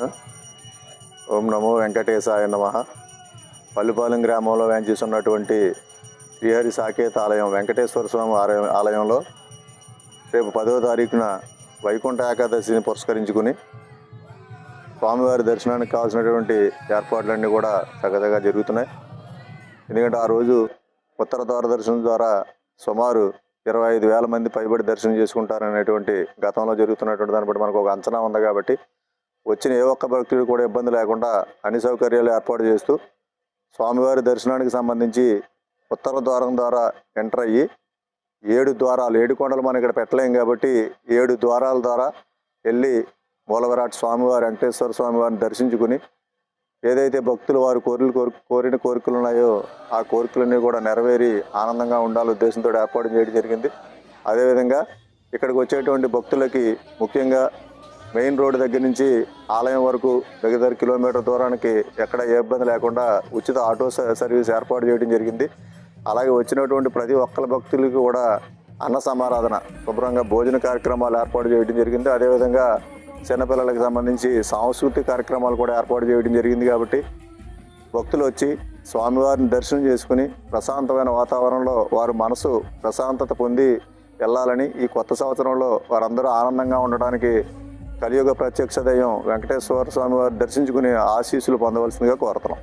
ఓం నమో వెంకటేశాయ నమ. పల్లిపాలెం గ్రామంలో వేంచేస్తున్నటువంటి శ్రీహరి సాకేత ఆలయం వెంకటేశ్వర స్వామి ఆలయం ఆలయంలో రేపు పదవ తారీఖున వైకుంఠ ఏకాదశిని పురస్కరించుకుని స్వామివారి దర్శనానికి కావాల్సినటువంటి ఏర్పాట్లన్నీ కూడా చక్కగా జరుగుతున్నాయి. ఎందుకంటే ఆ రోజు ఉత్తర ద్వార దర్శనం ద్వారా సుమారు ఇరవై ఐదు వేల మంది పైబడి దర్శనం చేసుకుంటారనేటువంటి గతంలో జరుగుతున్నటువంటి దాన్ని బట్టి మనకు ఒక అంచనా ఉంది కాబట్టి వచ్చిన ఏ ఒక్క భక్తుడు కూడా ఇబ్బంది లేకుండా అన్ని సౌకర్యాలు ఏర్పాటు చేస్తూ స్వామివారి దర్శనానికి సంబంధించి ఉత్తర ద్వారం ద్వారా ఎంటర్ అయ్యి ఏడు ద్వారాలు ఏడు కొండలు మనం ఇక్కడ పెట్టలేం కాబట్టి ఏడు ద్వారాల ద్వారా వెళ్ళి మూలవిరాట్ స్వామివారి వెంకటేశ్వర స్వామివారిని దర్శించుకుని ఏదైతే భక్తులు వారు కోరికలు కోరి కోరిన కోరికలు ఉన్నాయో ఆ కోరికలన్నీ కూడా నెరవేరి ఆనందంగా ఉండాలి ఉద్దేశంతో ఏర్పాటు చేయడం జరిగింది. అదేవిధంగా ఇక్కడికి వచ్చేటువంటి భక్తులకి ముఖ్యంగా మెయిన్ రోడ్డు దగ్గర నుంచి ఆలయం వరకు దగ్గర కిలోమీటర్ దూరానికి ఎక్కడ ఏ ఇబ్బంది లేకుండా ఉచిత ఆటో స- సర్వీస్ ఏర్పాటు చేయడం జరిగింది. అలాగే వచ్చినటువంటి ప్రతి ఒక్కరి భక్తులకి కూడా అన్న సమారాధన శుభ్రంగా భోజన కార్యక్రమాలు ఏర్పాటు చేయడం జరిగింది. అదేవిధంగా చిన్నపిల్లలకు సంబంధించి సాంస్కృతిక కార్యక్రమాలు కూడా ఏర్పాటు చేయడం జరిగింది కాబట్టి భక్తులు వచ్చి స్వామివారిని దర్శనం చేసుకుని ప్రశాంతమైన వాతావరణంలో వారు మనసు ప్రశాంతత పొంది వెళ్ళాలని ఈ కొత్త సంవత్సరంలో వారందరూ ఆనందంగా ఉండడానికి కలియుగ ప్రత్యక్ష దయం వెంకటేశ్వర స్వామి వారు దర్శించుకునే ఆశీస్సులు పొందవలసిందిగా కోరుతున్నాం.